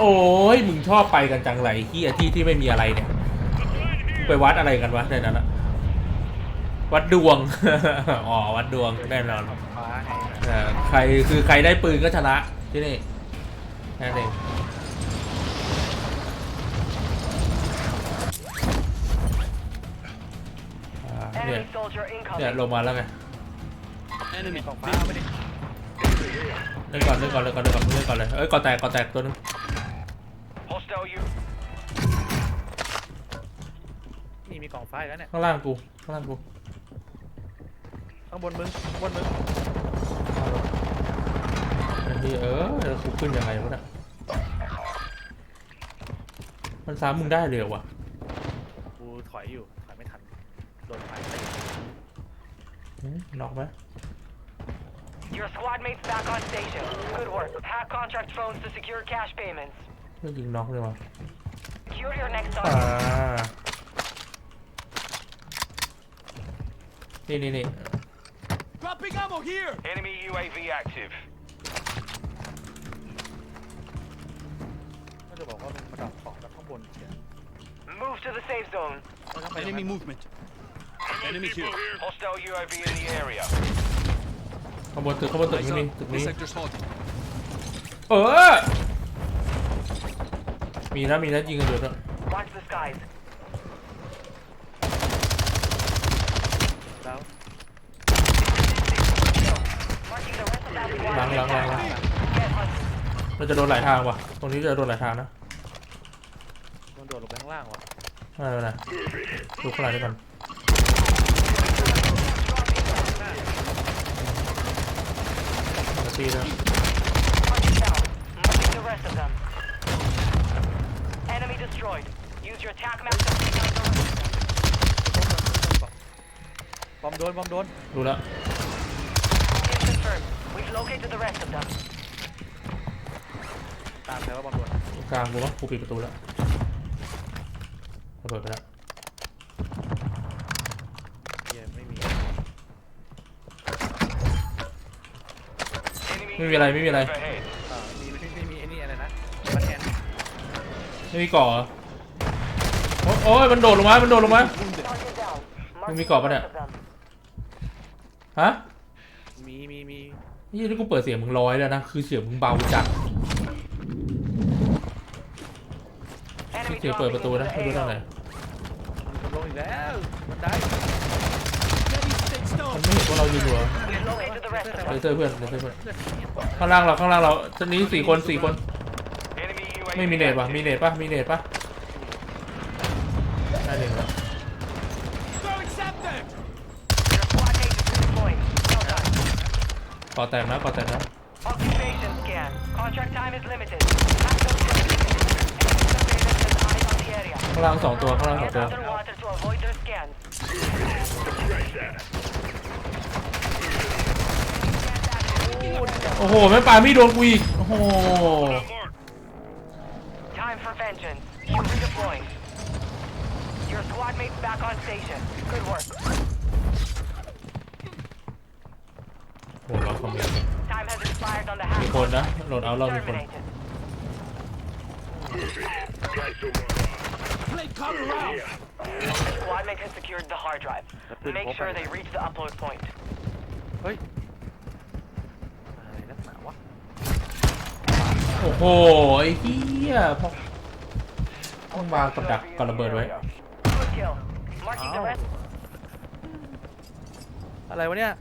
โอ้ยมึงชอบไปกันจังไรที่ที่ที่ไม่มีอะไรเนี่ย ไปวัดอะไรกันวะในนั้นอะวัดดวง อ๋อ วัดดวงแน่นอนฟ้าไงเออใครคือใครได้ปืนก็ชนะที่นี่แค่นั้นเองอ่าเนี่ย Enemy soldier เนี่ย incoming. ลงมาแล้วไง Enemy. กล่องฟ้าไม่ได้เล่นก่อนเล่นก่อนเล่นก่อนเล่นก่อนเล่นก่อนเลยเอ้ยก่อนแตกก่อนแตกตัวนึง Hostile you. นี่มีกล่องฟ้าอีกแล้วเนี่ย ข้างล่างกู ข้างล่างกูข้างบนมึงข้างบนมึงอันนี้เออเดี๋ยวกูขึ้นยังไงวะเนี่ยมันซ้ำมึงได้เลยเหรอวะกูถอยอยู่ ถอยไม่ทัน โดนไฟตีหืมน็อกไหม Your squad mates back on station. Good work. Hack contract phones to secure cash payments. ไม่ยิงน็อกเลยวะ Secure your next อ่า target. นี่นี่นี่ Dropping ammo here. Enemy UAV active. ก็จะบอกว่ามันมาดับของจากข้างบนเสีย Move to the safe zone. เราต้องไป Enemy movement. Enemy here. Hostile UAV in the area. ข้างบนตึกข้างบนตึก Eyes นี่นี่ up. ตึก This นี้ sector's halted. เออ มีนะมีนะยิงกันอยู่ด้วย Watch the skies. แล้ว Marking the rest of that squad. Lang, lang, lang, lang. Get hunted. เราจะโดนหลายทางว่ะ ตรงนี้จะโดนหลายทางนะมันโดดลงไปข้างล่างว่ะไม่เป็นไรดูข้างหลังด้วยกันมาตีนะ Marking down. Marking the rest of them. Enemy destroyed. Use your attack map to bring down the rest of them. บอมโดนบอมโดนดูแล้ว Kill confirmed. We've located the rest of them. ตามใครว่าบอมโดนกลางกูว่ากูปิดประตูแล้วระเบิดไปแล้วเหี้ยไม่มี Enemy ไม่มีอะไรไม่มีอะไร overhead. ไม่มีเกาะเหรอโอ๊ยโอ้ยมันโดดลงมา มันโดดลงมา Target down. Marking May the cọp ở rest đây. of them. ฮะมีมีมีนี่ที่กูเปิดเสียงมึงร้อยแล้วนะ คือเสียงมึงเบาจัด Enemy เสียงเปิดประตูนะไม่รู้ทางไหนมันลงอีกแล้วมันได้มันไม่เห็นพวกเราอยู่เหรอ We've located the rest of เล them. เซอร์เพื่อนเลเซอร์เพื่อนข้างล่างเราข้างล่างเราตอนนี้สี่คนสี่คน Enemy UAV ไม่มีเนตปะ active. มีเนตปะมีเนตปะได้เนตแล้ว Throwing septic. Your squad mate is redeploying. Well done. ก่อแตกนะก่อแตกนะ Occupation scan. Contract time is limited. Hack those surveillance. Enemy surveillance has eyes on the area. ข้างล่างสองตัวข้างล่างสอง Get ตัว underwater to avoid their scans. โอ้โหไม่ปาไม่โดนกูอีกโอ้โห Time for vengeance. You redeploying. Your squad mates back on station. Good work. โหเราคอมเมนต์ Time has expired on the มี hack. คนนะโหลดเอาเรามีคน Terminated. Play cover out. Squad mate has secured the hard drive. Make sure they reach the upload point. เฮ้ยอะไรนักหนาวะ โอ้โห ไอ้เหี้ยพอ ต้องวางกับดักกับระเบิดไว้ Good kill. Marking the rest. อะไรวะเนี่ย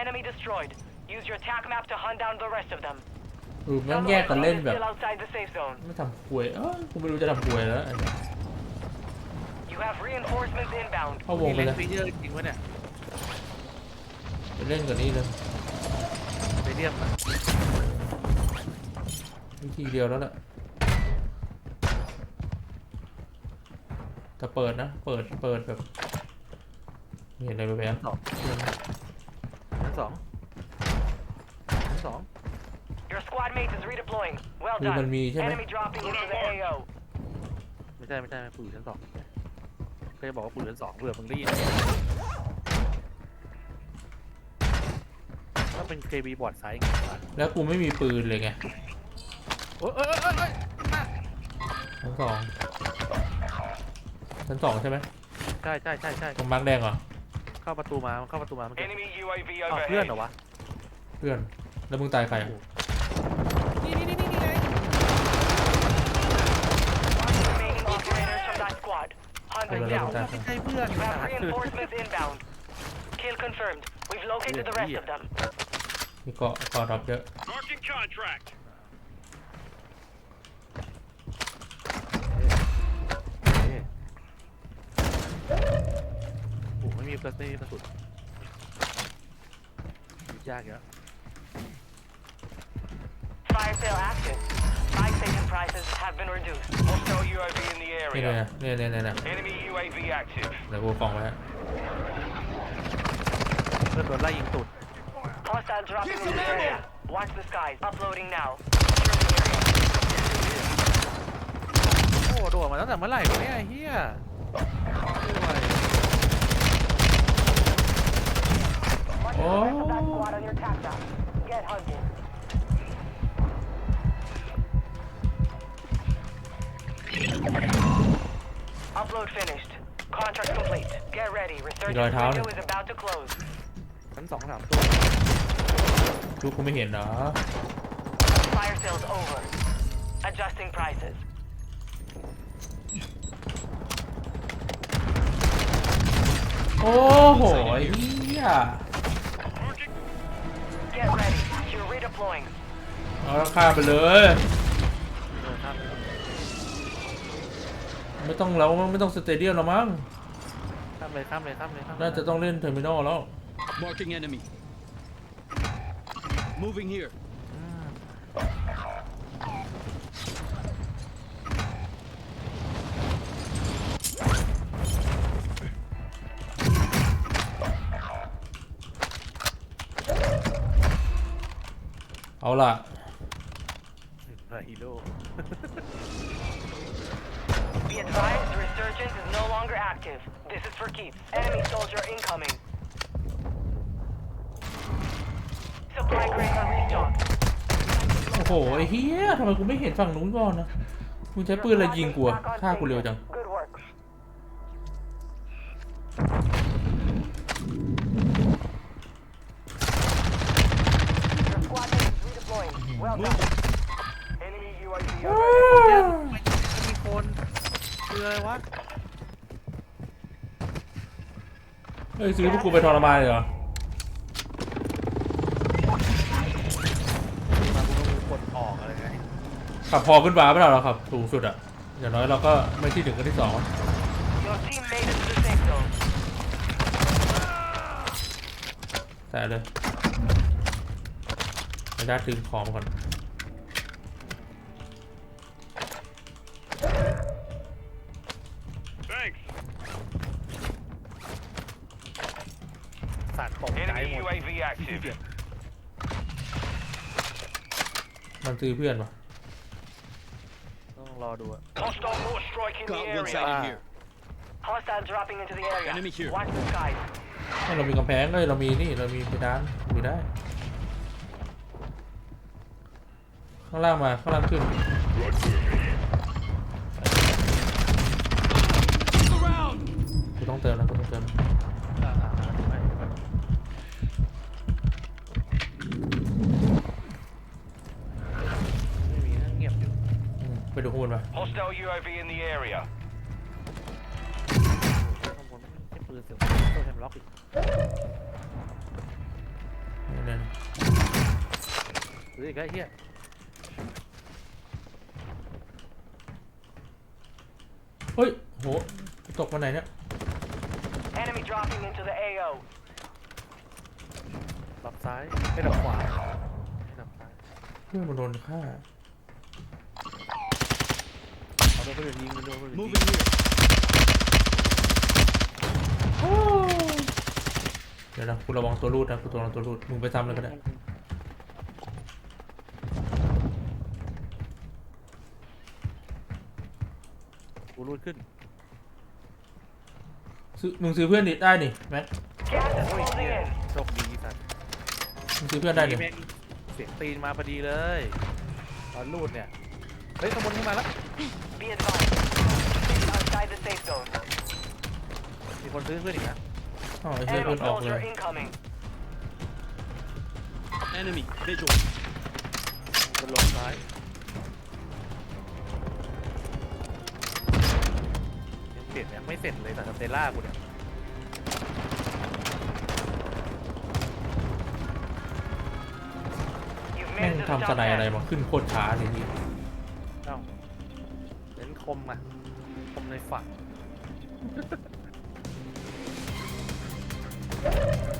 Enemy destroyed. Use your attack map to hunt down the rest of them. ดูแม่ง Some แยกกันเล่น is แบบ still outside the safe zone. ไม่ทำควยเอ้ยกูไม่รู้จะทำควยแล้ว You have reinforcements inbound. เข้าวงมีไปเลนเลยฟีเจอร์จริงวะเนี่ยไปเล่นกับนี่เลยเรเดียมอะวิธีเดียวแล้วแหละ แต่เปิดนะ เปิด เปิดแบบเห็นอะไรแบบสองชั้นสองชั้นสอง Your squad mate is redeploying. Well Ủa, done. mình mì chứ mày. Enemy dropping into the AO. ไม่ใช่ไม่ใช่กูอยู่ชั้นสองเคยบอกว่ากูอยู่ชั้นสองเผื่อมึงได้ยินถ้าเป็น KB บอร์ดไซส์ไงวะแล้วกูไม่มีปืนเลยไงโอ้ยเอ้ยเอ้ยเอ้ยชั้นสอง ชั้นสองใช่ไหมใช่ใช่ใช่ใช่ตรงมาร์กแดงเหรอ เข้าประตูมามันเข้าประตูมาเมื่อกี้ Enemy UAV อ้าวเพื่อน overhead. เหรอวะเพื่อน แล้วมึงตายใครอะนี่นี่นี่นี่ไง Remaining operators from that squad. Hunt them Hello, down. hello. ไม่ใช่เพื่อน You have reinforcements inbound. Kill confirmed. We've located the rest of them. มีเกาะเกาะดับเยอะ Marking contract. โอ้โหไม่มีกระไม่มีกระสุนยากเยอะ Fire sale active. Buy station prices have been reduced. Hostile UAV in the นี่เลย area. นะนี่เนี่ยเนี่ยเนี่ย Enemy UAV active. เดี๋ยวกูกล่องไว้ให้เพื่อนโดนไล่ยิงตุด Hostile dropping Get into some the ammo. area. Watch the skies. Uploading now. Secure the area. โอ้โดดมาตั้งแต่เมื่อไหร่วะเนี่ยไอ้เฮีย Upload finished. Contract complete. Get ready. Resurgence Rồi, tháo window này. is about to close. ชั้นสองสามตัว ดูกูไม่เห็นเหรอ Fire sales over. Adjusting prices. โอ้โหไอ้เหี้ย Get ready. You're redeploying. เอาราคาไปเลย เออครับไม่ต้องแล้วมั้งไม่ต้องสเตเดียมแล้วมั้ง ข้ามเลยข้ามเลยข้ามเลยข้ามเลยน่าจะต้องเล่นเทอร์มินอลแล้ว Marking enemy. Moving here. เอาล่ะเออฮีโร่ Be advised, the resurgence is no longer active. This is for keeps. Enemy soldier incoming. Supply crates are restocked. โอ้โหไอ้เหี้ยทำไมกูไม่เห็นฝั่งนู้นก่อนนะมึงใช้ปืนอะไรยิงกูอะฆ่ากูเร็วจัง Well done. Enemy UAV เฮี overhead. ยไม่มีคนคืออะไรวะเฮ้ยซื้อพวกกูไปทรมานเลยเหรอมากูต้องกดออกอะไรไงขับพอขึ้นฟ้าไม่ได้หรอครับสูงสุดอะอย่างน้อยเราก็ไม่ที่หนึ่งก็ที่สอง Your team made it to the safe zone. แต่เลย ไม่ได้ดึงของก่อน Thanks. สัตว์ตกใจ Enemy หมด UAV active. มันซื้อเพื่อนปะต้องรอดูอะ Hostile mortar strike in the Got one area. sighted Ah. here. Hostile dropping into the area. Enemy here. Watch the skies. เอ้ยเรามีกำแพงเลยเรามีนี่เรามีเพดานมีได้ ข้างล่างมา ข้างล่างขึ้น Look around. กูต้องเติมนะกูต้องเติมอ่าอ่าอ่าดูให้ดูให้ไม่มีนะเงียบอยู่อืมไปดูข้างบนปะ Hostile UAV in the area. ข้างบนไม่ใช่ปืนเสือกตัวแฮมล็อกอีกนี่นี่หรืออีกแล้วไอ้เฮีย เฮ้ย โหตกมาไหนเนี่ย Enemy dropping into the AO. หลับซ้ายไม่หลับขวาไม่หลับซ้ายเพื่อนมันโดนฆ่าเอาโดนคนอื่นยิงโดนคนอื่นยิง Moving here. เดี๋ยวนะกูระวังตัวรูดนะกูตัวระวังตัวรูดมึงไปซ้ำเลยก็ได้กูรูดขึ้น ซื้อมึงซื้อเพื่อนดิได้นี่แม็ก Gas is โอ้ย closing เหี้ย in. โชคดีสัตว์มึงซื้อเพื่อนได้นี่แม่งเสียงตีนมาพอดีเลยตอนรูดเนี่ย เฮ้ยขโมยขึ้นมาแล้ว Be advised. Stay outside the safe zone. มีคนซื้อเพื่อนอีกนะอ๋อไอ้เหี้ย Enemy เพื่อนออกเล soldier ย incoming. Enemy visual. คนลงซ้าย เปลี่ยนยังไม่เสร็จเลยแต่สเตลล่ากูเนี่ย You've แม่ง made it to the ทำส top ไนอะไร ten. มาขึ้นโคตรช้าเลยพี่เอ้าเน้นคมอะคมในฝัก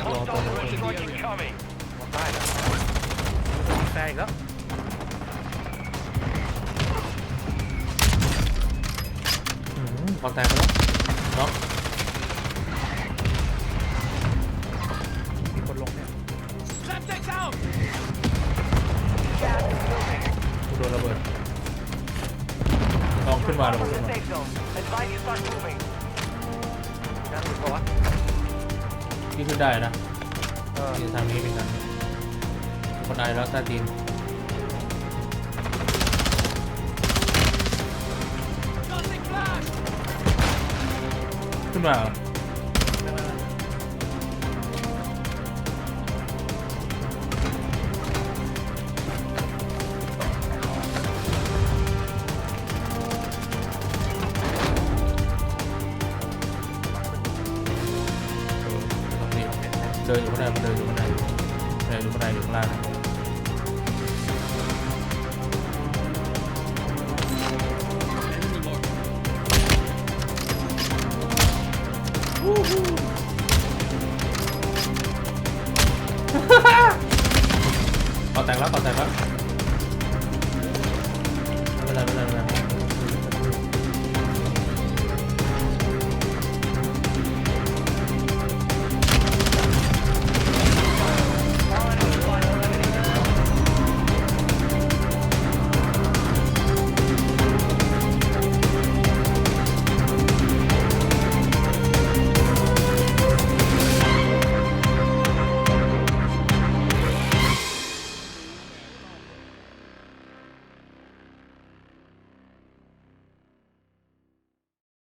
รอตัว Hostile นี้ strike incoming. มองได้แล้วมีแฟนอีกแล้ว อืมพอแตกไปแล้วเนาะมีคนลงเนี่ย Semtex out! Gas is moving. กูโดนระเบิดลองขึ้นมาลอง From ขึ้ the นมา safe zone. Advise you start moving. นั่งอยู่ปะวะที่ขึ้นได้นะเออที่ทางนี้เป็นกันคนไอแล้วใต้ตีน มาเหรอไม่ไม่ไม่เออตรงนี้เดินอยู่ข้างในมันเดินอยู่ข้างในเดินอยู่ข้างในอยู่ข้างล่าง